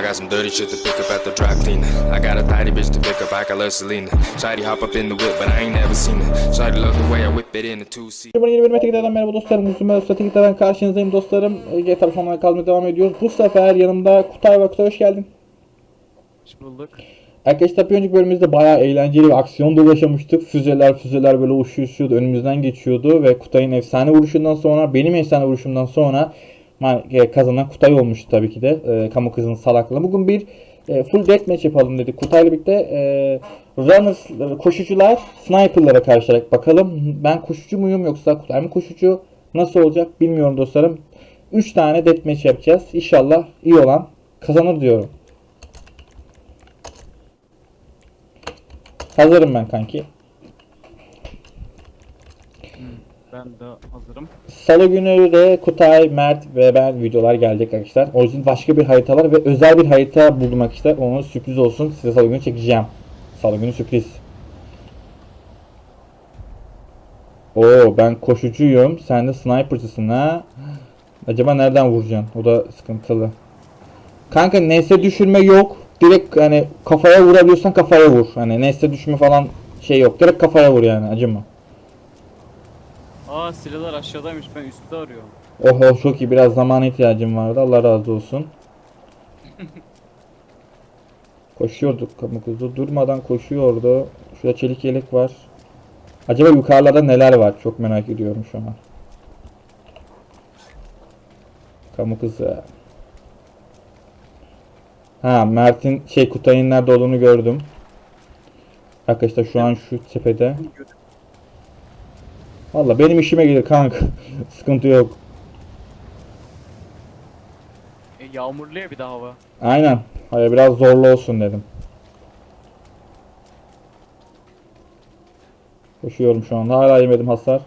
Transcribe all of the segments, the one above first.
I got some dirty shit to pick up at the dry cleaner. I got a tidy bitch to pick up, I got love Selena. Shady hop up in the whip, but I ain't never seen it. Shady love the way I whip it in a two seat. Bana yeni bölüme tekrardan merhaba dostlarım. Uzun süre Strategik'ten karşınızdayım dostlarım. Ee, GTA sonuna kalmaya devam ediyoruz. Bu sefer yanımda Kutay var. Kutay hoş geldin. Hoş bulduk. Arkadaşlar bir önceki bölümümüzde bayağı eğlenceli ve aksiyon dolu yaşamıştık. Füzeler füzeler böyle uçuşuyordu, önümüzden geçiyordu ve Kutay'ın efsane vuruşundan sonra, benim efsane vuruşumdan sonra kazanan Kutay olmuştu tabii ki de. E, kamu kızının salaklığı. Bugün bir e, full deathmatch yapalım dedik. Kutay'la birlikte e, runners, e, koşucular, sniper'lara karşılayarak bakalım. Ben koşucu muyum yoksa Kutay mı koşucu? Nasıl olacak bilmiyorum dostlarım. 3 tane deathmatch yapacağız. İnşallah iyi olan kazanır diyorum. Hazırım ben kanki. Ben de hazırım. Salı günü de Kutay, Mert ve ben videolar gelecek arkadaşlar. Orijinal başka bir haritalar ve özel bir harita buldum arkadaşlar. Onu sürpriz olsun. Size salı günü çekeceğim. Salı günü sürpriz. Oo ben koşucuyum. Sen de sniper'cısın ha. Acaba nereden vuracaksın? O da sıkıntılı. Kanka nesne düşürme yok. Direkt hani kafaya vurabiliyorsan kafaya vur. Hani nesne düşme falan şey yok. Direkt kafaya vur yani acıma. Aa silahlar aşağıdaymış ben üstte arıyorum. Oho çok iyi biraz zamana ihtiyacım vardı Allah razı olsun. Koşuyorduk kamu kuzu durmadan koşuyordu. Şurada çelik yelek var. Acaba yukarılarda neler var çok merak ediyorum şu an. Kamu kızı. Ha Mert'in şey Kutay'ın nerede olduğunu gördüm. Arkadaşlar şu an şu tepede. Valla benim işime gelir kanka. Sıkıntı yok. E, yağmurlu ya bir de hava. Aynen. Hayır biraz zorlu olsun dedim. Koşuyorum şu anda. Hala yemedim hasar.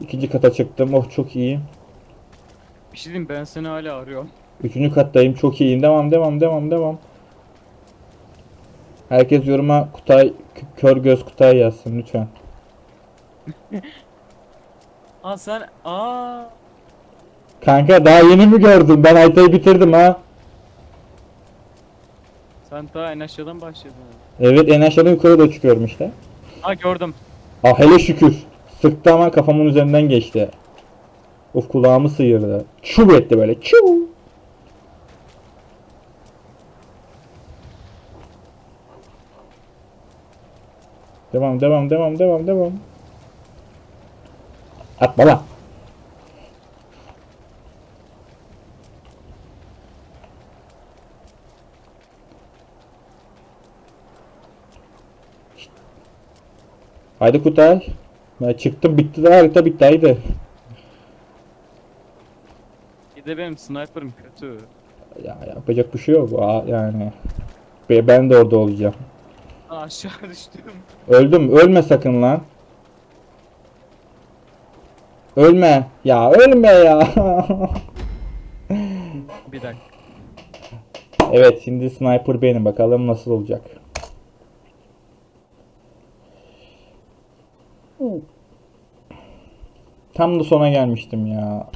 İkinci kata çıktım. Oh çok iyi. Bir şey diyeyim ben seni hala arıyorum. Üçüncü kattayım. Çok iyiyim. Devam devam devam devam. Herkes yoruma Kutay kör göz Kutay yazsın lütfen. Aa sen aa Kanka daha yeni mi gördün? Ben haritayı bitirdim ha. sen daha en aşağıdan başladın. Evet en aşağıdan yukarı da çıkıyorum işte. Aa gördüm. Ah hele şükür. Sıktı ama kafamın üzerinden geçti. Of kulağımı sıyırdı. Çuv etti böyle. Çuv. Devam devam devam devam devam. Atma lan. Haydi Kutay. Ben çıktım bitti de harita bitti haydi. Bir de benim sniper'ım kötü. Ya yapacak bir şey yok Aa, yani. Be- Ben de orada olacağım. Aşağı düştüm. Öldüm. Ölme sakın lan. Ölme. Ya ölme ya. Bir dakika. evet şimdi sniper benim. Bakalım nasıl olacak. Tam da sona gelmiştim ya.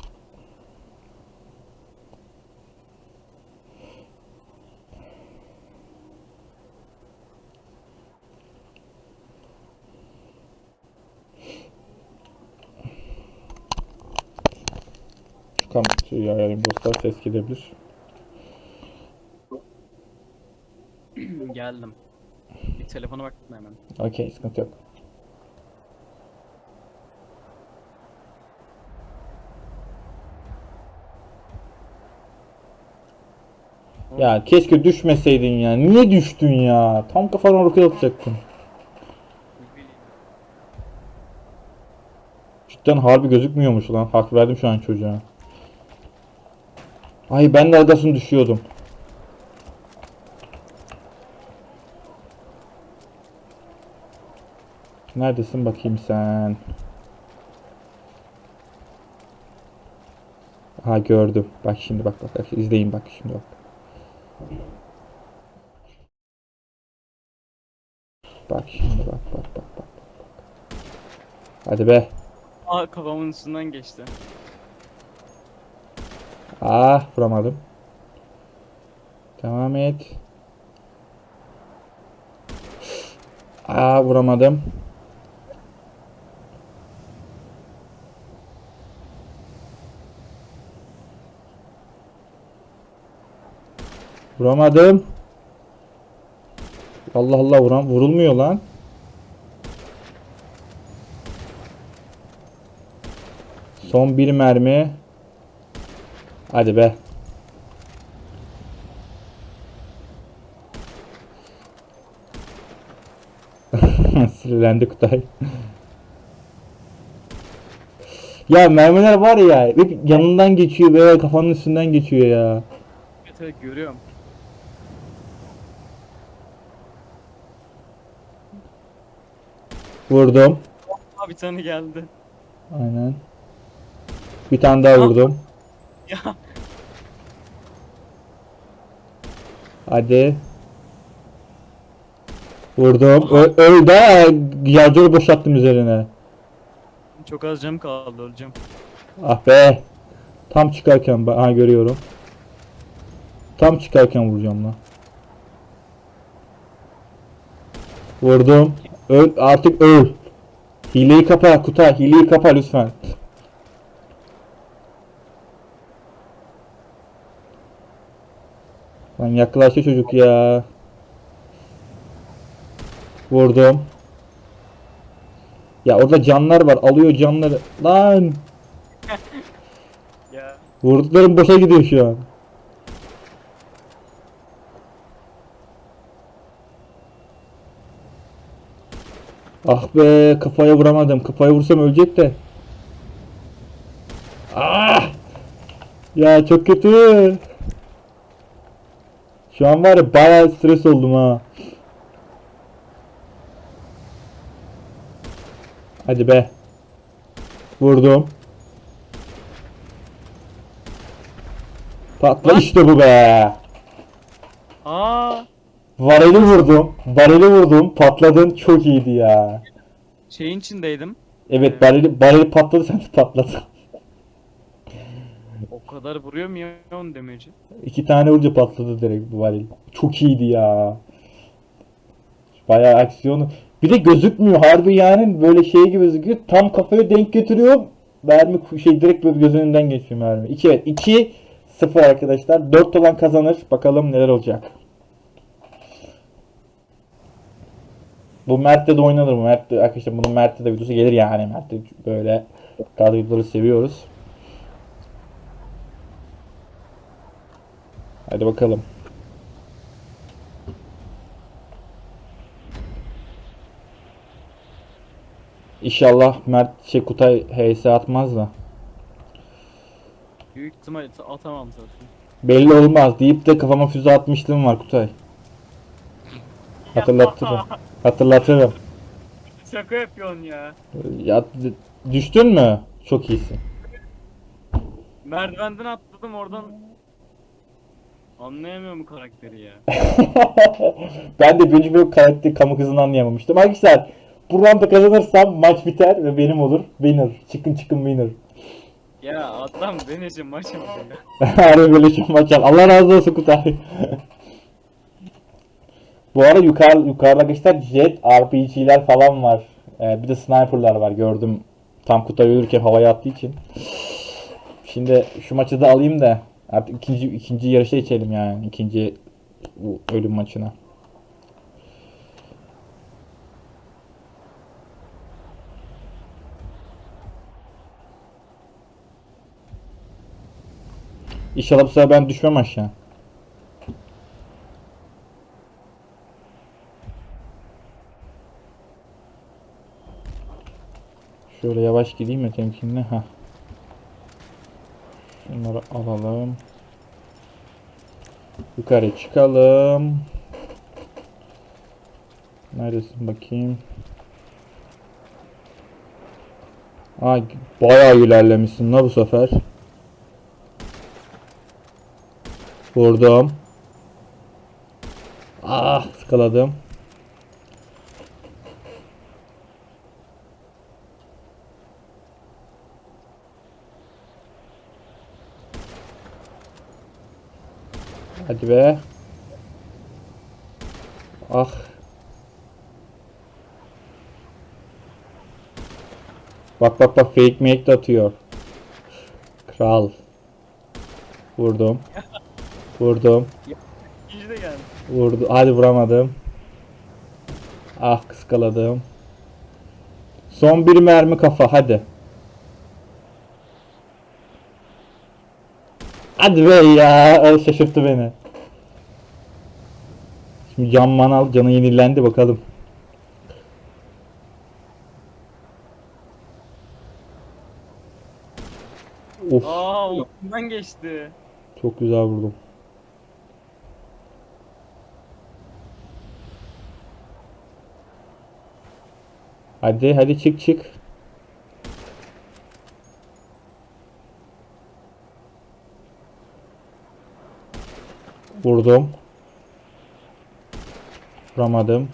Şu kamerayı ayarlayayım dostlar ses gidebilir. Geldim. Bir telefona baktım hemen. Okey sıkıntı yok. Ya keşke düşmeseydin ya. Niye düştün ya? Tam kafana roket atacaktın. Cidden harbi gözükmüyormuş lan. Hak verdim şu an çocuğa. Ay ben de arasını düşüyordum. Neredesin bakayım sen? Ha gördüm. Bak şimdi bak bak, bak izleyin bak şimdi bak. Bak şimdi bak bak bak. bak. Hadi be. Aa kafamın üstünden geçti. Ah vuramadım. Devam et. Aa vuramadım. Vuramadım. Allah Allah vuran vurulmuyor lan. Son bir mermi. Hadi be. Sinirlendi Kutay. ya mermiler var ya hep yanından geçiyor veya kafanın üstünden geçiyor ya. Evet evet görüyorum. Vurdum. Aa bir tane geldi. Aynen. Bir tane daha vurdum. Ya Hadi. Vurdum. Ö- öldü ha. Yardığı boşalttım üzerine. çok az cam kaldı öleceğim. Ah be. Tam çıkarken ben ha görüyorum. Tam çıkarken vuracağım lan. Vurdum. Öl artık öl. Hileyi kapa Kutay. Hileyi kapa lütfen. Lan yaklaştı çocuk ya. Vurdum. Ya orada canlar var. Alıyor canları. Lan. Ya Vurduklarım boşa gidiyor şu an. Ah be kafaya vuramadım. Kafaya vursam ölecek de. Ah! Ya çok kötü. Şu an var ya bayağı stres oldum ha. Hadi be. Vurdum. Patla Lan. işte bu be. aa Vareli vurdum. Vareli vurdum. Patladın. Çok iyiydi ya. şeyin içindeydim. Evet bareli, bareli patladı sen de patladın. Kadar vuruyor mu ya onun demeci? İki tane vurunca patladı direkt bu varil. Çok iyiydi ya. Bayağı aksiyonu. Bir de gözükmüyor harbi yani böyle şey gibi gözüküyor. Tam kafaya denk getiriyor. Mermi şey direkt böyle gözünün önünden geçiyor mermi. 2 evet 2 0 arkadaşlar. 4 olan kazanır. Bakalım neler olacak. Bu Mert'te de oynanır bu. Mert'te arkadaşlar bunun Mert'te de videosu gelir yani. Mert'te böyle videoları seviyoruz. Hadi bakalım. İnşallah Mert şey Kutay HS atmaz da. Büyük ihtimal atamam zaten. Belli olmaz deyip de kafama füze atmışlığım var Kutay. Hatırlatırım. Hatırlatırım. Şaka yapıyorsun ya. Ya düştün mü? Çok iyisin. Merdivenden atladım oradan. Anlayamıyorum karakteri ya. ben de birinci bölüm karakter kamu kızını anlayamamıştım. Arkadaşlar bu roundda kazanırsam maç biter ve benim olur. Winner. Çıkın çıkın winner. Ya adam beni için maç yapıyor. Harbi böyle çok maç yap. Allah razı olsun Kutay. Bu arada yukarı, yukarıda arkadaşlar jet, RPG'ler falan var. Ee, bir de sniperlar var gördüm. Tam Kutay ölürken havaya attığı için. Şimdi şu maçı da alayım da artık ikinci ikinci yarışa geçelim yani. ikinci ölüm maçına. İnşallah bu sefer ben düşmem aşağı. Şöyle yavaş gideyim mi temkinli? Ha. Şunları alalım. Yukarı çıkalım. Neredesin bakayım? Aa, bayağı ilerlemişsin la bu sefer. Vurdum. Ah ıskaladım. Hadi be. Ah. Bak bak bak fake make de atıyor. Kral. Vurdum. Vurdum. İkinci de geldi. Vurdu. Hadi vuramadım. Ah kıskaladım. Son bir mermi kafa hadi. Hadi be ya. Şaşırttı beni. Şimdi can manal canı yenilendi bakalım. Of Aa geçti. çok güzel vurdum. Hadi hadi çık çık. Vurdum. Vuramadım.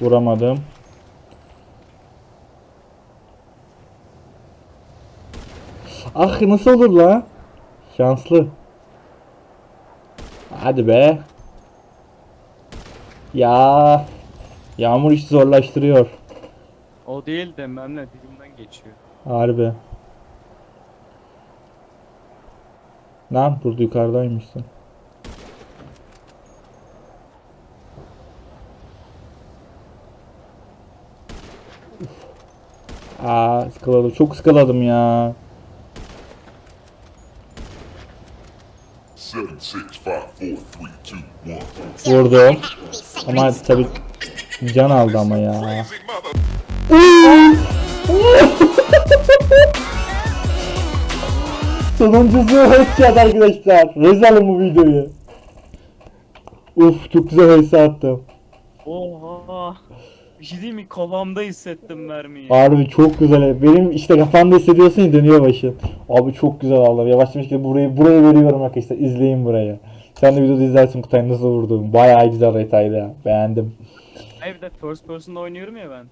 Vuramadım. Ah nasıl olur la? Şanslı. Hadi be. Ya. Yağmur işi zorlaştırıyor. O değil de benimle dilimden geçiyor. Harbi. Lan burada yukarıdaymışsın. Aa ıskaladım. Çok ıskaladım ya. Vurdum. Ama tabi can aldı ama ya. Sonuncusu headshot arkadaşlar. Rezalım bu videoyu. Uf çok güzel headshot attım. Oha. Bir şey değil mi? Kolamda hissettim mermiyi. Harbi çok güzel. Benim işte kafanda hissediyorsun ya dönüyor başın. Abi çok güzel Allah. Yavaşlamış ki burayı burayı veriyorum arkadaşlar. İzleyin burayı. Sen de videoda izlersin Kutay nasıl vurdum. Bayağı güzel detaylı ya. Beğendim. Hayır bir de first person'da oynuyorum ya ben.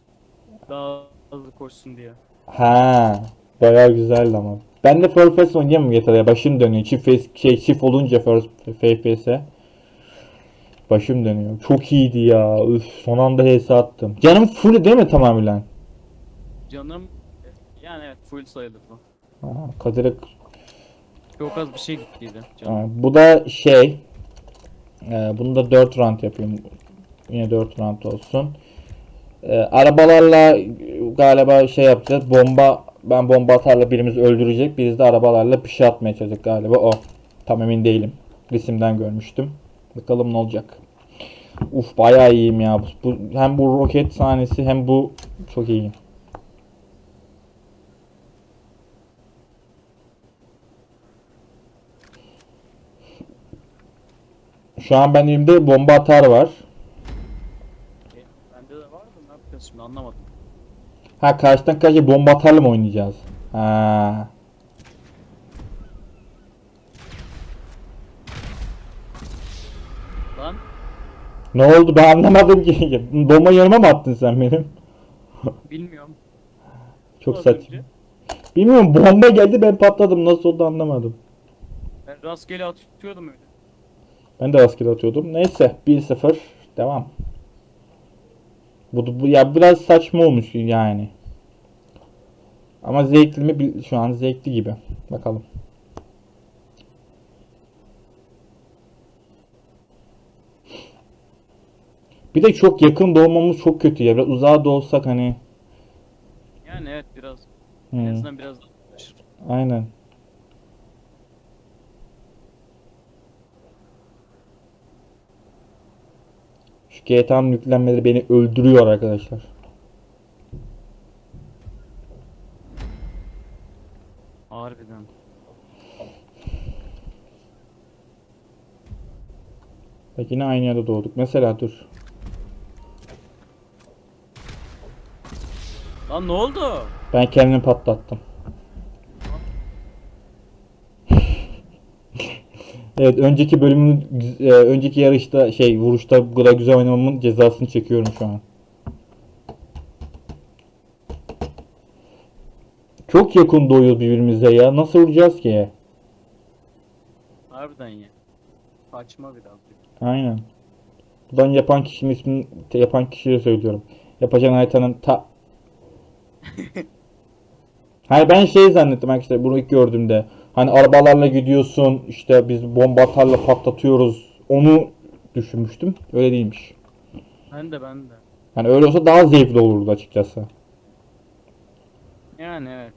Daha hızlı koşsun diye. Ha, bayağı güzeldi ama. Ben de first person oynayamam GTA'ya. Başım dönüyor. Çift face, şey, çift olunca first FPS'e. Başım dönüyor. Çok iyiydi ya. Üf, son anda HS attım. Canım full değil mi tamamen? Canım yani evet full sayılır bu. Ha, Kadir'e Çok az bir şey gittiydi canım. Ha, bu da şey. E, bunu da 4 round yapayım. Yine 4 round olsun. E, arabalarla galiba şey yapacağız. Bomba ben bomba atarla birimiz öldürecek. Birisi de arabalarla bir şey atmaya çalışacak galiba o. Tam emin değilim. Resimden görmüştüm. Bakalım ne olacak. Uf bayağı iyiyim ya. Bu, hem bu roket sahnesi hem bu çok iyiyim. Şu an benim elimde bomba atar var. E, bende de var da ne yapacağız şimdi anlamadım. Ha karşıdan karşıya bomba atarla mı oynayacağız? Ha. Lan Ne oldu ben anlamadım ki. Bomba yanıma mı attın sen benim? bilmiyorum. Çok Az saçma. önce Bilmiyorum bomba geldi ben patladım. Nasıl oldu anlamadım. Ben rastgele atıyordum öyle. Ben de rastgele atıyordum. Neyse 1-0 devam. Bu, bu ya biraz saçma olmuş yani. Ama zevkli mi bil- şu an zevkli gibi. Bakalım. Bir de çok yakın doğmamız çok kötü ya. Biraz uzağa doğsak hani. Yani evet biraz. Hmm, En azından biraz uğraşır. aynen. Şu GTA'nın yüklenmeleri beni öldürüyor arkadaşlar. Harbiden. Bak yine aynı yerde doğduk. Mesela dur. Lan ne oldu? Ben kendimi patlattım. evet önceki bölümün e, önceki yarışta şey vuruşta bu kadar güzel oynamamın cezasını çekiyorum şu an. Çok yakın doğuyor birbirimize ya. Nasıl vuracağız ki? Harbiden ya. Saçma biraz. Aynen. Buradan yapan kişinin ismini yapan kişiye söylüyorum. Yapacağın haritanın ta... Hani ben şey zannettim arkadaşlar bunu ilk gördüğümde. Hani arabalarla gidiyorsun işte biz bomba atarla patlatıyoruz. Onu düşünmüştüm. Öyle değilmiş. Ben de ben de. Hani öyle olsa daha zevkli olurdu açıkçası. Yani evet.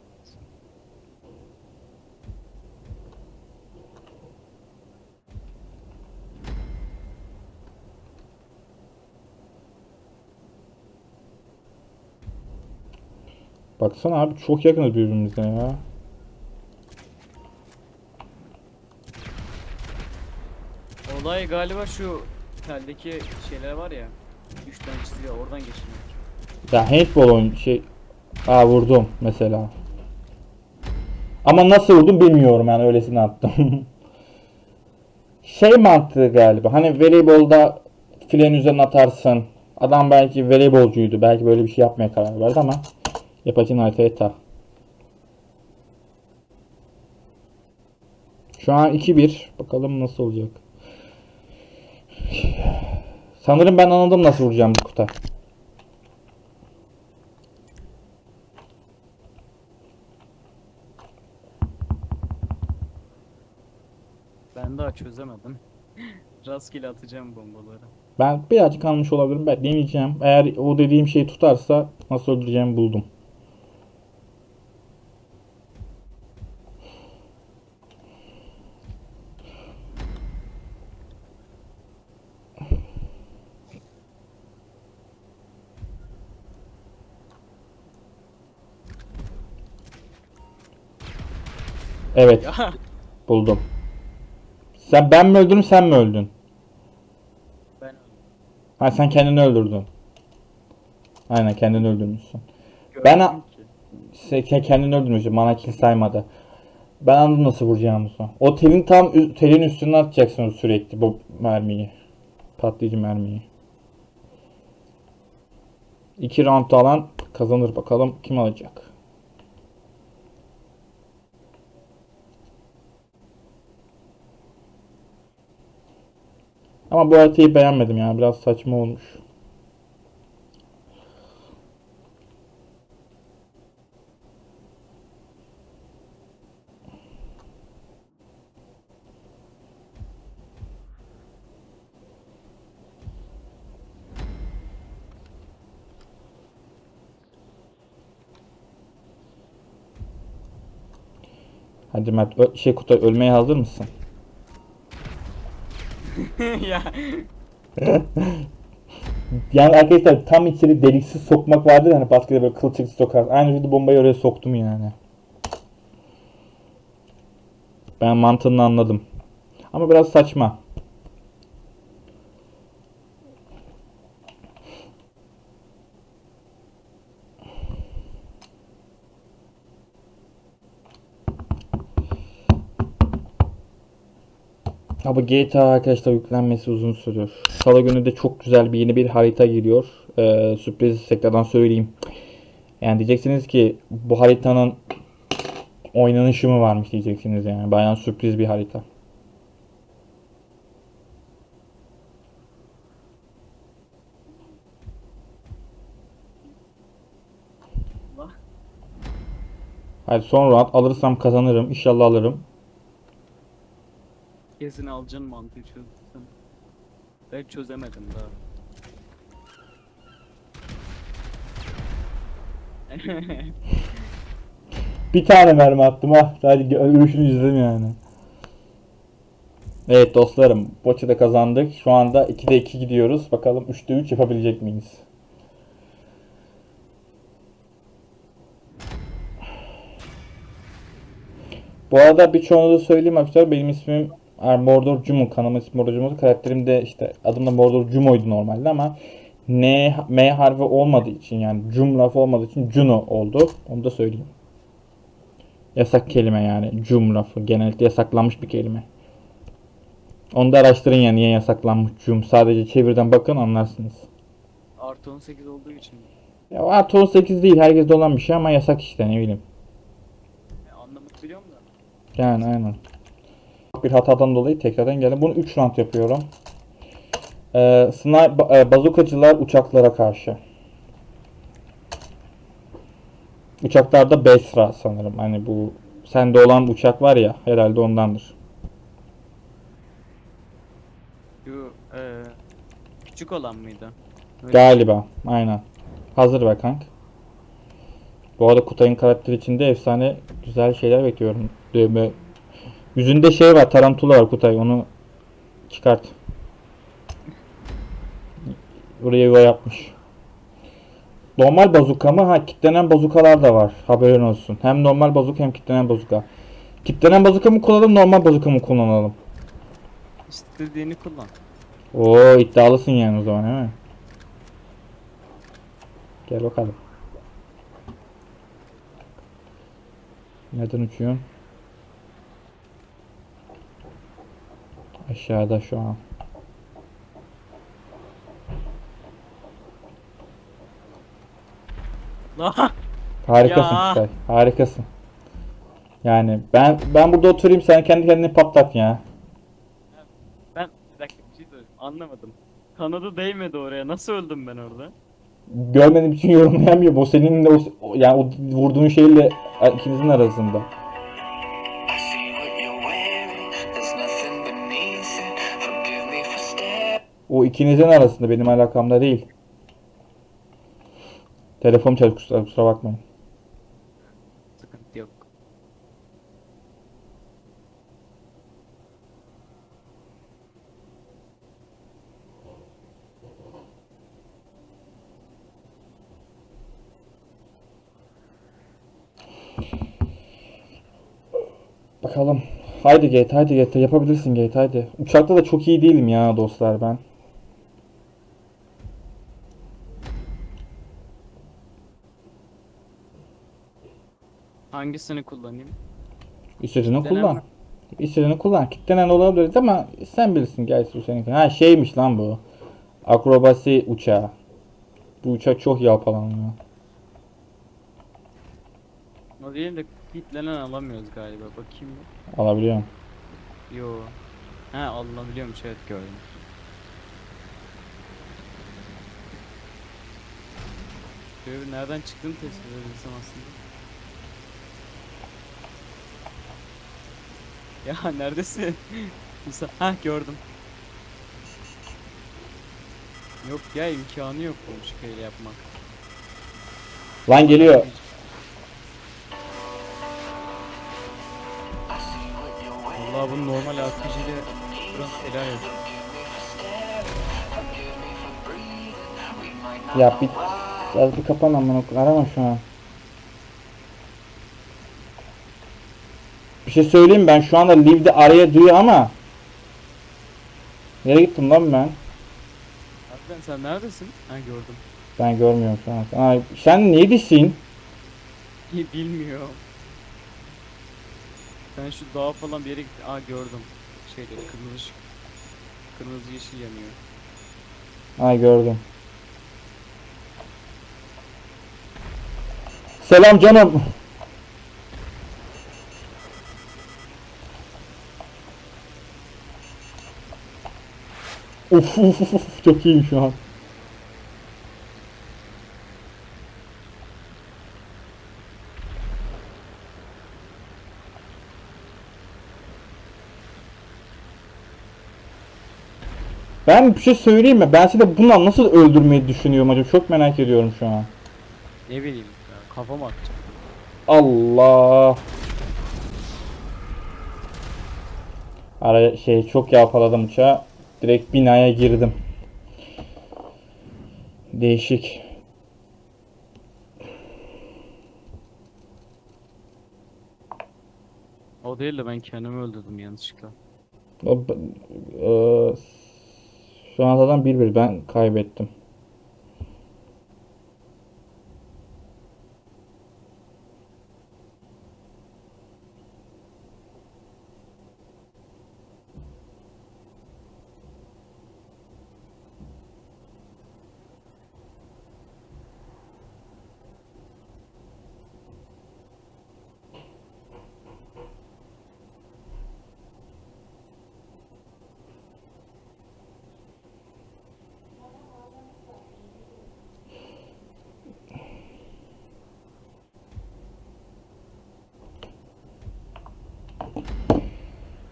Baksana abi çok yakınız birbirimize ya. Olay galiba şu teldeki şeyler var ya. Üçten çiziliyor oradan geçmiyor. Ya handball oyun şey... Aa vurdum mesela. Ama nasıl vurdum bilmiyorum yani öylesine attım. şey mantığı galiba. Hani voleybolda filenin üzerine atarsın. Adam belki voleybolcuydu. Belki böyle bir şey yapmaya karar verdi ama yapacağın haritaya ta. Şu an 2-1. Bakalım nasıl olacak. Sanırım ben anladım nasıl vuracağım bu kuta. Ben daha çözemedim. Rastgele atacağım bombaları. Ben birazcık almış olabilirim. Ben deneyeceğim. Eğer o dediğim şey tutarsa nasıl öldüreceğimi buldum. Evet, Ya buldum. Sen ben mi öldürdüm, sen mi öldün? ben Ha sen kendini öldürdün. Aynen kendini öldürmüşsün. Ben a- görmedim ki. Kendini öldürmüşsün. Bana kill saymadı. Ben anladım nasıl vuracağımızı. O telin tam telin üstüne atacaksın sürekli bu mermiyi. Patlayıcı mermiyi. İki round alan kazanır bakalım kim alacak. Ama bu haritayı beğenmedim ya. Biraz saçma olmuş. Hadi Mert şey Kutay ölmeye hazır mısın? ya Yani arkadaşlar tam içeri deliksiz sokmak vardır hani baskete böyle kılçıksız sokar. Aynı şekilde bombayı oraya soktum yani. Ben mantığını anladım. Ama biraz saçma. Ama GTA arkadaşlar yüklenmesi uzun sürüyor. Salı günü de çok güzel bir yeni bir harita geliyor. Ee, sürpriz tekrardan söyleyeyim. Yani diyeceksiniz ki bu haritanın oynanışı mı varmış diyeceksiniz yani. Bayağı sürpriz bir harita. Hadi son round alırsam kazanırım. İnşallah alırım. Kesin alacaksın mantığı çözdüm. Ben çözemedim daha. Bir tane mermi attım ha. Sadece ölüşünü izledim yani. Evet dostlarım. Boça'da kazandık. Şu anda 2'de 2 gidiyoruz. Bakalım 3'te 3 yapabilecek miyiz? Bu arada birçoğunu da söyleyeyim arkadaşlar. Benim ismim Mordor Jumo. Kanalımın ismi Mordor Jumo. Karakterim de işte adım da Mordor Jumo'ydu normalde ama N, M harfi olmadığı için yani Jum lafı olmadığı için Juno oldu. Onu da söyleyeyim. Yasak kelime yani. Cum lafı. Genellikle yasaklanmış bir kelime. Onu da araştırın yani niye yasaklanmış cum. Sadece çevirden bakın anlarsınız. Artı 18 olduğu için Ya artı 18 değil. Herkeste olan bir şey ama yasak işte ne bileyim. ya, anlamını biliyorum da. Yani aynen. Bir hatadan dolayı tekrardan geldim. Bunu 3 round yapıyorum. Ee, sniper, e, bazukacılar uçaklara karşı. Uçaklarda Besra sanırım. Hani bu sende olan uçak var ya herhalde ondandır. Şu eee küçük olan mıydı? Öyle- Galiba. Aynen. Hazır be kank. Bu arada Kutay'ın karakteri içinde efsane güzel şeyler bekliyorum. Dövme. Yüzünde şey var, tarantula var Kutay. Onu çıkart. Buraya yuva yapmış. Normal bazuka mı? Ha kitlenen bazukalar da var. Haberin olsun. Hem normal bazuka hem kitlenen bazuka. Kitlenen bazuka mı kullanalım, normal bazuka mı kullanalım? İstediğini kullan. Oo iddialısın yani o zaman değil mi? Gel bakalım. Neden uçuyorsun? Aşağıda şu an. Harikasın Ya. Kutay. Harikasın. Yani ben ben burada oturayım sen kendi kendini patlat ya. ben bir dakika bir şey söyleyeyim. Anlamadım. Kanadı değmedi oraya. Nasıl öldüm ben orada? Görmediğim için yorumlayamıyorum. O seninle o, o- yani o vurduğun şeyle ikinizin arasında. O ikinizin arasında benim alakamda değil. Telefon çalıyor kusura, kusura bakmayın. Sıkıntı yok. Bakalım. Haydi Gate, haydi Gate. Yapabilirsin Gate, haydi. Uçakta da çok iyi değilim ya dostlar ben. Hangisini kullanayım? İstediğini Kitlenen kullan. İstediğini kullan. Kitlenen olabilir ama sen bilirsin guys bu senin. Ha şeymiş lan bu. Akrobasi uçağı. Bu uçak çok yalpalanıyor. O değil de kitlenen alamıyoruz galiba. Bakayım bir. Alabiliyorum. Yo. Ha alınabiliyormuş evet gördüm. Şöyle bir nereden çıktığını tespit edebilsem aslında. Ya neredesin? Musa, ha gördüm. Yok ya imkanı yok bu şekilde yapmak. Lan geliyor. Vallahi bunu normal RPG ile biraz helal et. Ya bir az bir kapan amına koyayım. Arama şu an. Bir şey söyleyeyim ben şu anda Live'de araya duyuyor ama Nereye gittim lan ben? Harbiden sen neredesin? Ha gördüm. Ben görmüyorum şu an. Ay, sen neredesin? Bilmiyor. Ben şu dağa falan bir yere gittim. Aa gördüm. Şeyde kırmızı ışık. Kırmızı yeşil yanıyor. Ay gördüm. Selam canım. Uf uf, uf çok iyiyim şu an. Ben bir şey söyleyeyim mi? Ben size bundan nasıl öldürmeyi düşünüyorum acaba? Çok merak ediyorum şu an. Ne bileyim ya kafam atacak. Allah. Araya şey çok yağpaladım uçağı. Direkt binaya girdim. Değişik. O değil de ben kendimi öldürdüm yanlışlıkla. O, eee, şu an zaten 1-1 ben kaybettim.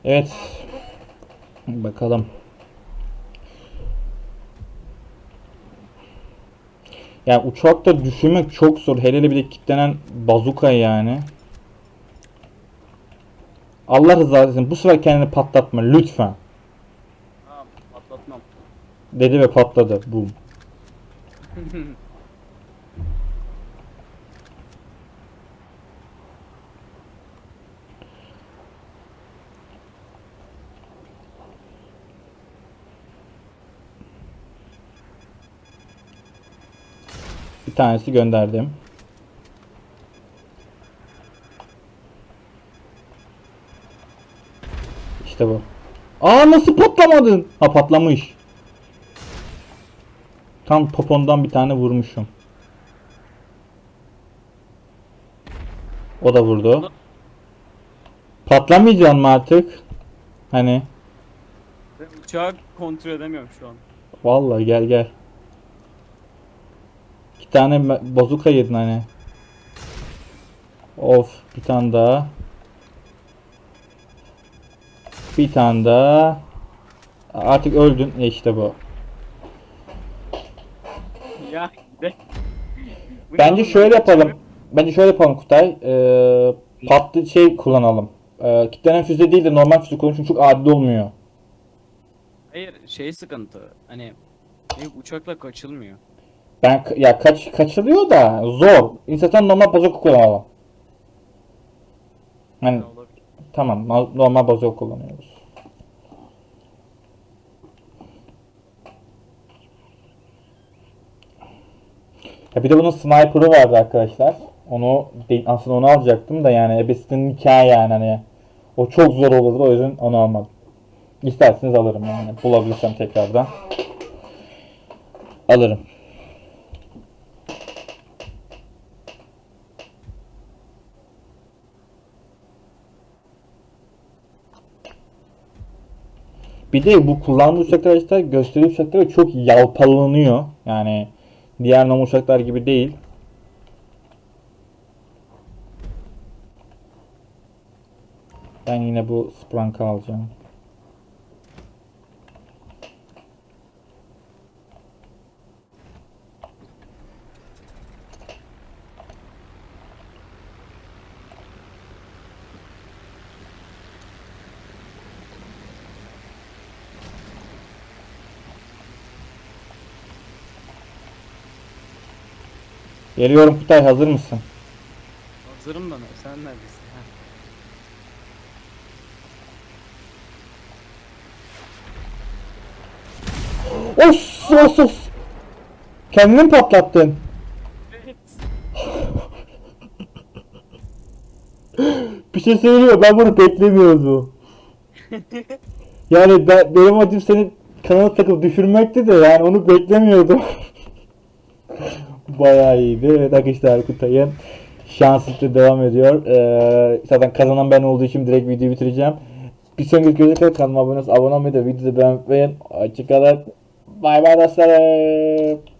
Evet. Bakalım. Yani uçakta düşürmek çok zor. Hele hele bir de kilitlenen bazuka yani. Allah rızası için bu sefer kendini patlatma lütfen. Tamam patlatmam. Dedi ve patladı. Boom. tanesi gönderdim. İşte bu. Aa nasıl patlamadın? Ha patlamış. Tam popondan bir tane vurmuşum. O da vurdu. Patlamayacaksın mı artık? Hani Ben uçağı kontrol edemiyorum şu an. vallahi gel gel. İki tane bazuka yedin hani. Of bir tane daha. Bir tane daha. Artık öldün. E işte bu. Ya de. Bence şöyle yapalım. Bence şöyle yapalım Kutay. Ee, patlı şey kullanalım. Ee, kitlenen füze değil de normal füze kullanalım çünkü çok adil olmuyor. Hayır şey sıkıntı. Hani uçakla kaçılmıyor. Ben ya kaç kaçılıyor da zor. İnsan normal bazoka kullanalım. Olabilir? tamam ma- normal bazoka kullanıyoruz. Ya bir de bunun sniper'ı vardı arkadaşlar. Onu aslında onu alacaktım da yani ebesinin hikaye yani hani o çok zor olurdu o yüzden onu almadım. İsterseniz alırım yani bulabilirsem tekrardan. Alırım. Bir de bu kullandığı uçaklar işte gösteri uçakları çok yalpalanıyor. Yani diğer normal uçaklar gibi değil. Ben yine bu Sprank'ı alacağım. Geliyorum Kutay hazır mısın? Hazırım da ne? Sen neredesin? Ha. Of of of. Kendini mi patlattın? Evet. Bir şey mi? Ben bunu beklemiyordum. yani ben, benim amacım seni kanala takıp düşürmekti de yani onu beklemiyordum. Bayağı iyiydi. Evet arkadaşlar Kutay'ın şanssızlığı devam ediyor. Ee, zaten kazanan ben olduğu için direkt videoyu bitireceğim. Bir sonraki görüşene kadar kanalıma abone olmayı, da videoyu beğenmeyi unutmayın. Hoşçakalın. Bay bay dostlarım.